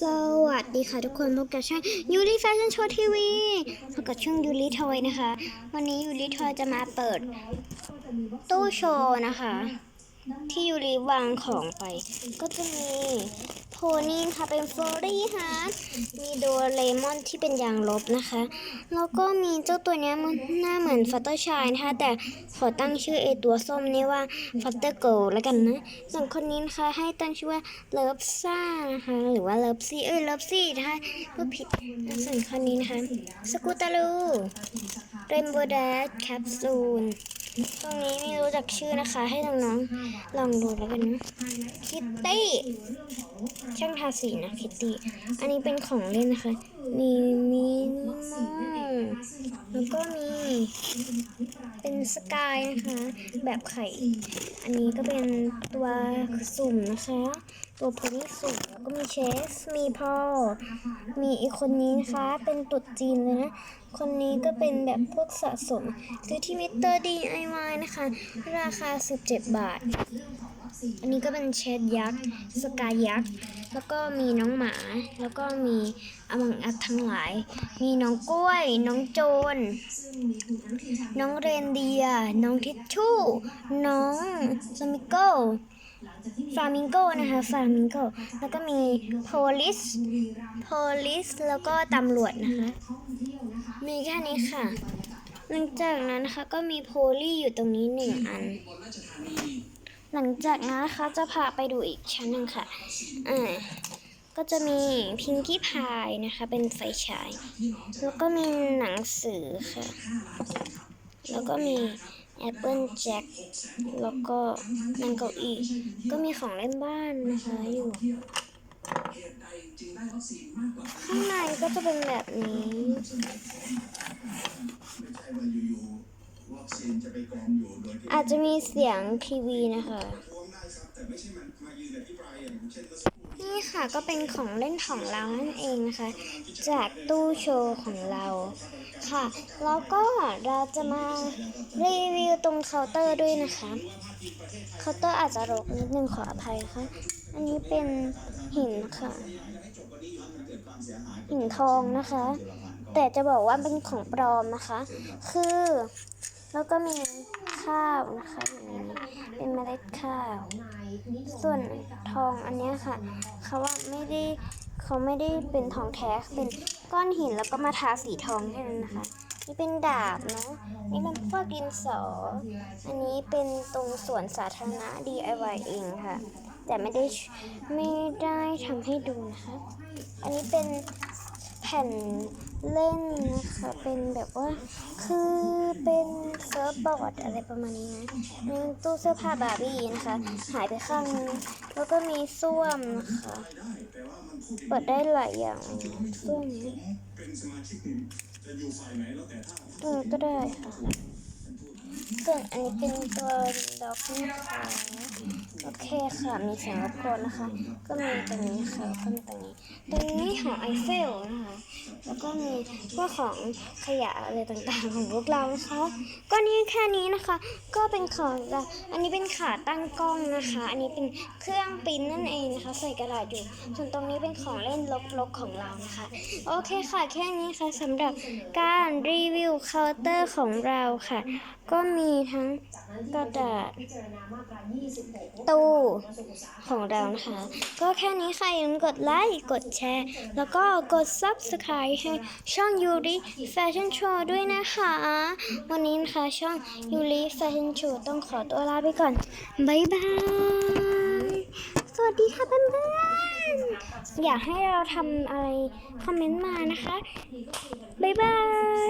สวัสดีค่ะทุกคนพบกับช่องยูริแฟชั่นโชว์ทีวีพบกับช่องยูริทอยนะคะ วันนี้ยูริทอยจะมาเปิด ตู้โชว์นะคะ ที่ยูริวางของไป ก็จะมี นี่ค่ะเป็นโฟลี่ฮาร์ดมีโดเรมอนที่เป็นยางลบนะคะ แล้วก็มีเจ้าตัวนี้มันหน้าเหมือนฟัตเตอร์ชายนะคะแต่ขอตั้งชื่อไอตัวส้มนี่ว่าฟัตเตอร์โกลแล้วกันนะส่วนคนนี้นะคะให้ตั้งชื่อว่าเลิฟซ่านะคะหรือว่าเลิฟซี่เอ้ยเลิฟซี่นะคะก็ผิดส่วนคนนี้นะคะสกูตาลูเรนโบว์แดชแคปซูล ตรงนี้ไม่รู้จักชื่อนะคะ ให้น้องๆลองดูแล้วกันนะคิตตี้ช่างทาสีนะคิตตี้อันนี้เป็นของเล่นนะคะมีมินิมอลแล้วก็มี เป็นสกายนะคะ แบบไข่ อันนี้ก็เป็นตัวสุ่มนะคะ ตัวโพนี่สุ่มแล้วก็มีเชส มีพอมีอีกคนนี้นะคะ เป็นตุดจีนเลยนะ คนนี้ก็เป็นแบบพวกสะสม ซื้อที่มิเตอร์ดีไอวนะคะ ราคา 17 บาท อันนี้ก็เป็นเชดยักษ์ สกายยักษ์ แล้วก็มีน้องหมา แล้วก็มีอมังอัดทั้งหลาย มีน้องกล้วย น้องโจร น้องเรนเดียร์น้องทิชชู่ น้องสมิโก้ฟลามิงโกนะคะฟลามิงโกแล้วก็มีโพลิสโพลิสแล้วก็ตำรวจนะคะ มีแค่นี้ค่ะ หลังจากนั้นนะคะก็มีโพลี่อยู่ตรงนี้หนึ่งอัน หลังจากนั้นนะคะจะพาไปดูอีกชั้นหนึ่งค่ะ อ่า ก็จะมีพิงกี้พายนะคะ เป็นไฟฉาย แล้วก็มีหนังสือค่ะ แล้วก็มีแอปเปิลแจ็คแล้วก็นั่งเก้าอี้ก็มีของเล่นบ้านนะคะอยู่ ข้างในก็จะเป็นแบบนี้ อาจจะมีเสียงทีวีนะคะ นี่ค่ะก็เป็นของเล่นของเรานั่นเองนะคะ จากตู้โชว์ของเราค่ะ แล้วก็เราจะมารีวิวตรงเคาน์เตอร์ด้วยนะคะ เคาน์เตอร์อาจจะรกนิดนึงขออภัยค่ะ อันนี้เป็นหินค่ะ หินทองนะคะ แต่จะบอกว่าเป็นของปลอมนะคะ คือ แล้วก็มีข้าวนะคะอย่างนี้เป็นเมล็ดข้าว ส่วนทองอันนี้ค่ะเขาว่าไม่ได้เขาไม่ได้เป็นทองแท้เป็นก้อนหินแล้วก็มาทาสีทองแค่นั้นนะคะนี่เป็นดาบเนาะนี่เป็นพวกดินสอ อันนี้เป็นตรงสวนสาธารณะ DIY เองค่ะ แต่ไม่ได้ไม่ได้ทำให้ดูนะคะ อันนี้เป็น แผ่นเล่นนะคะ เป็นแบบว่า คือเป็นเซิร์ฟบอร์ดอะไรประมาณนี้นะมีตู้เสื้อผ้าบาร์บี้นะคะ หายไปข้างนึงแล้วก็มีส้วมนะคะ เปิดได้หลายอย่างส้วมนี้อืมก็ได้ค่ะ ส่วนอันนี้เป็นตัวด็อกนะคะโอเคค่ะ มีเสียงรบกวนนะคะ ก็มีตรงนี้ค่ะก็มีตรงนี้ตรงนี้หองไอเฟลนะคะ แล้วก็มีพวกของขยะอะไรต่างๆของพวกเรานะคะ ก็นี่แค่นี้นะคะ ก็เป็นของอันนี้เป็นขาตั้งกล้องนะคะ อันนี้เป็นเครื่องปริ้นนั่นเองนะคะ ใส่กระดาษอยู่ ส่วนตรงนี้เป็นของเล่นลกๆของเรานะคะ โอเคค่ะ แค่นี้ค่ะสำหรับการรีวิวเคาน์เตอร์ของเราค่ะ ก็มีมีทั้งกระดาษตู้ของเรานะคะ ก็แค่นี้ค่ะอย่าลืมกดไลค์กดแชร์ แล้วก็กด subscribe ให้ช่องยูริแฟชั่นโชว์ด้วยนะคะ วันนี้นะคะช่องยูริแฟชั่นโชว์ต้องขอตัวลาไปก่อน บ๊ายบาย สวัสดีค่ะเพื่อนๆ อยากให้เราทำอะไร คอมเมนต์มานะคะ บ๊ายบาย